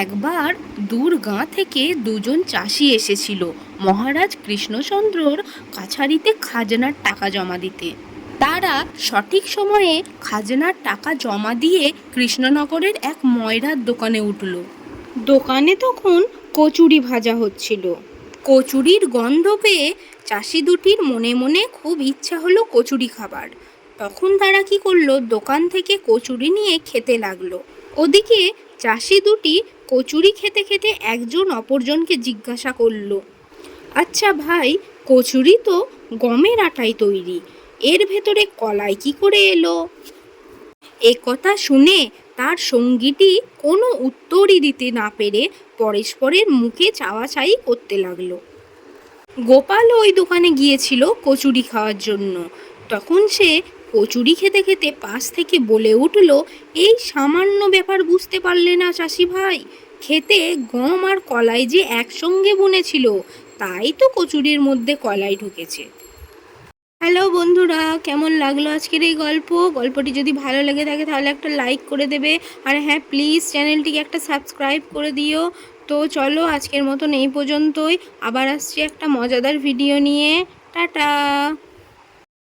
একবার দূর গাঁ থেকে দুজন চাষি এসেছিল মহারাজ কৃষ্ণচন্দ্রর কাছারিতে খাজনার টাকা জমা দিতে। তারা সঠিক সময়ে খাজনার টাকা জমা দিয়ে কৃষ্ণনগরের এক ময়রার দোকানে উঠল। দোকানে তখন কচুরি ভাজা হচ্ছিল। কচুরির গন্ধ পেয়ে চাষি দুটির মনে মনে খুব ইচ্ছা হলো কচুরি খাবার। তখন তারা কি করল? দোকান থেকে কচুরি নিয়ে খেতে লাগল। ওদিকে চাষি দুটি কচুরি খেতে খেতে একজন অপরজনকে জিজ্ঞাসা করল আচ্ছা ভাই, কচুরি তো গমের আটায় তৈরি, এর ভেতরে কলাই কি করে এলো? এ কথা শুনে তার সঙ্গীটি কোনো উত্তরই দিতে না পেরে পরস্পরের মুখে চাওয়াচাই করতে লাগল। গোপাল ওই দোকানে গিয়েছিল কচুরি খাওয়ার জন্য। তখন সে কচুরি খেতে খেতে পাশ থেকে বলে উঠল, এই সামান্য ব্যাপার বুঝতে পারলে না চাষি ভাই। খেতে গম আর কলাই যে একসঙ্গে বুনেছিল, তাই তো কচুরির মধ্যে কলাই ঢুকেছে। হ্যালো বন্ধুরা, কেমন লাগল আজকের এই গল্প? গল্পটি যদি ভালো লেগে থাকে তাহলে একটা লাইক করে দেবে। আর হ্যাঁ প্লিজ চ্যানেলটিকে একটা সাবস্ক্রাইব করে দিও। তো চলো আজকের মতন এই পর্যন্তই। আবার আসছি একটা মজাদার ভিডিও নিয়ে। টাটা!